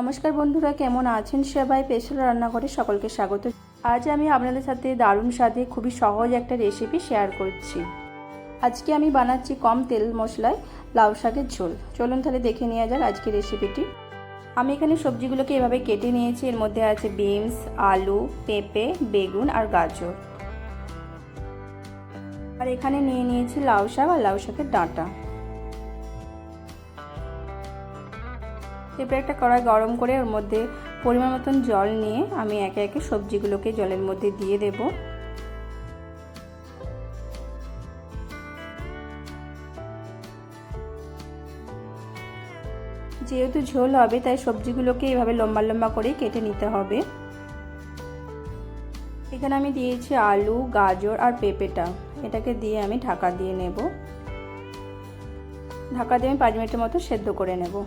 নমস্কার বন্ধুরা, কেমন আছেন সবাই? স্পেশাল রান্নাঘরে সকলকে স্বাগত। আজ আমি আপনাদের সাথে দারুণ স্বাদে খুবই সহজ একটা রেসিপি শেয়ার করছি। আজকে আমি বানাচ্ছি কম তেল মশলায় লাউ শাকের ঝোল। চলুন তাহলে দেখে নেওয়া যাক আজকে রেসিপিটি আমি এখানে সবজিগুলোকে এভাবে কেটে নিয়েছি। এর মধ্যে আছে বিনস আলু, পেঁপে, বেগুন আর গাজর। আর এখানে নিয়ে নিয়েছি লাউ শাক আর লাউ শাকের ডাঁটা। এরপর একটা কড়াই গরম করে ওর মধ্যে পরিমাণ মতন জল নিয়ে আমি একে একে সবজিগুলোকে জলের মধ্যে দিয়ে দেব। যেহেতু ঝোল হবে, তাই সবজিগুলোকে এভাবে লম্বা লম্বা করে কেটে নিতে হবে। এখানে আমি দিয়েছি আলু, গাজর আর পেঁপেটা। এটাকে দিয়ে আমি ঢাকা দিয়ে নেব। ঢাকা দিয়ে আমি পাঁচ মিনিটের মতো সেদ্ধ করে নেব।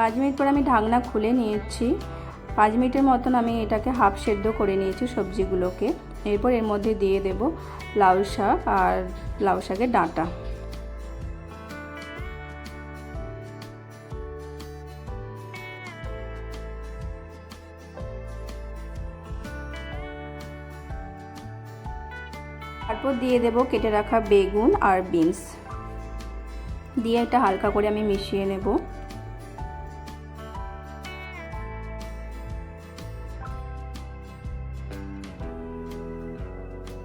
পাঁচ মিনিট পর আমি ঢাকনা খুলে নিয়েছি। পাঁচ মিনিটের মতন আমি এটাকে হাফ সেদ্ধ করে নিয়েছি সবজিগুলোকে। এরপর এর মধ্যে দিয়ে দেব লাউ শাক আর লাউ শাকের ডাঁটা। তারপর দিয়ে দেব কেটে রাখা বেগুন আর বিনস। দিয়ে এটা হালকা করে আমি মিশিয়ে নেব।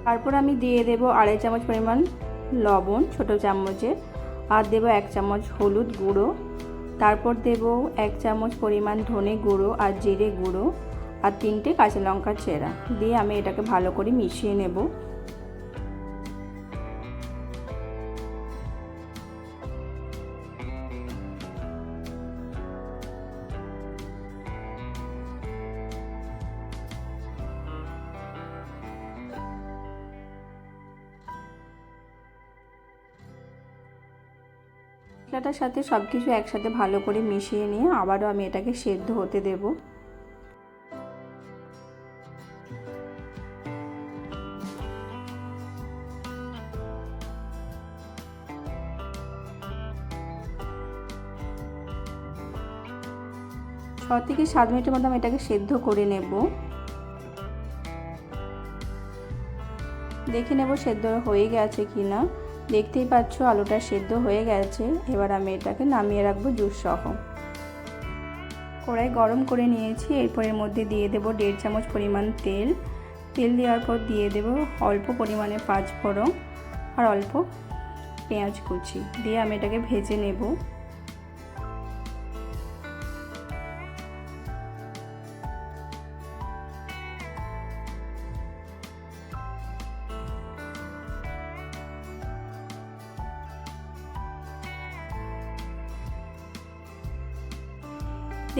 তারপর আমি দিয়ে দেব আড়াই চামচ পরিমাণ লবণ, ছোট চামচে আর দেব এক চামচ হলুদ গুঁড়ো। তারপর দেব এক চামচ পরিমাণ ধনে গুঁড়ো আর জিরে গুঁড়ো আর তিনটে কাঁচা লঙ্কা চেরা। দিয়ে আমি এটাকে ভালো করে মিশিয়ে নেব। মশলাটার সাথে সব কিছু একসাথে ভালো করে মিশিয়ে নিয়ে আবারও আমি এটাকে সেদ্ধ হতে দেব। ছ থেকে সাত মিনিটের মধ্যে আমি এটাকে সেদ্ধ করে নেব। দেখে নেব সেদ্ধ হয়ে গেছে কি না দেখতেই পাচ্ছ আলুটা সেদ্ধ হয়ে গেছে। এবার আমি এটাকে নামিয়ে রাখব জুস সহ কড়াই গরম করে নিয়েছি এরপর এর মধ্যে দিয়ে দেবো দেড় চামচ পরিমাণ তেল। তেল দেওয়ার পর দিয়ে দেব অল্প পরিমাণে পাঁচ ফোড়ন আর অল্প পেঁয়াজ কুচি। দিয়ে আমি এটাকে ভেজে নেব।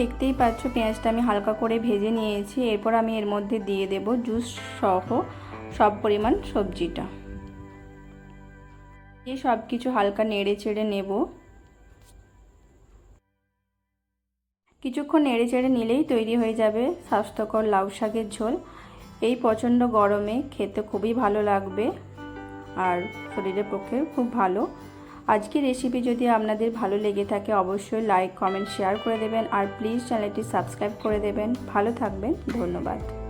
দেখতেই পাচ্ছ, পেঁয়াজটা আমি হালকা করে ভেজে নিয়েছি। এরপর আমি এর মধ্যে দিয়ে দেব জুস সহ সব পরিমাণ সবজিটা। দিয়ে সব কিছু হালকা নেড়ে চেড়ে নেব। কিছুক্ষণ নেড়ে চেড়ে নিলেই তৈরি হয়ে যাবে স্বাস্থ্যকর লাউ শাকের ঝোল। এই প্রচণ্ড গরমে খেতে খুবই ভালো লাগবে আর শরীরের পক্ষে খুব ভালো। আজকের রেসিপি যদি আপনাদের ভালো লেগে থাকে, অবশ্যই লাইক কমেন্ট শেয়ার করে দেবেন। আর প্লিজ চ্যানেলটি সাবস্ক্রাইব করে দেবেন। ভালো থাকবেন। ধন্যবাদ।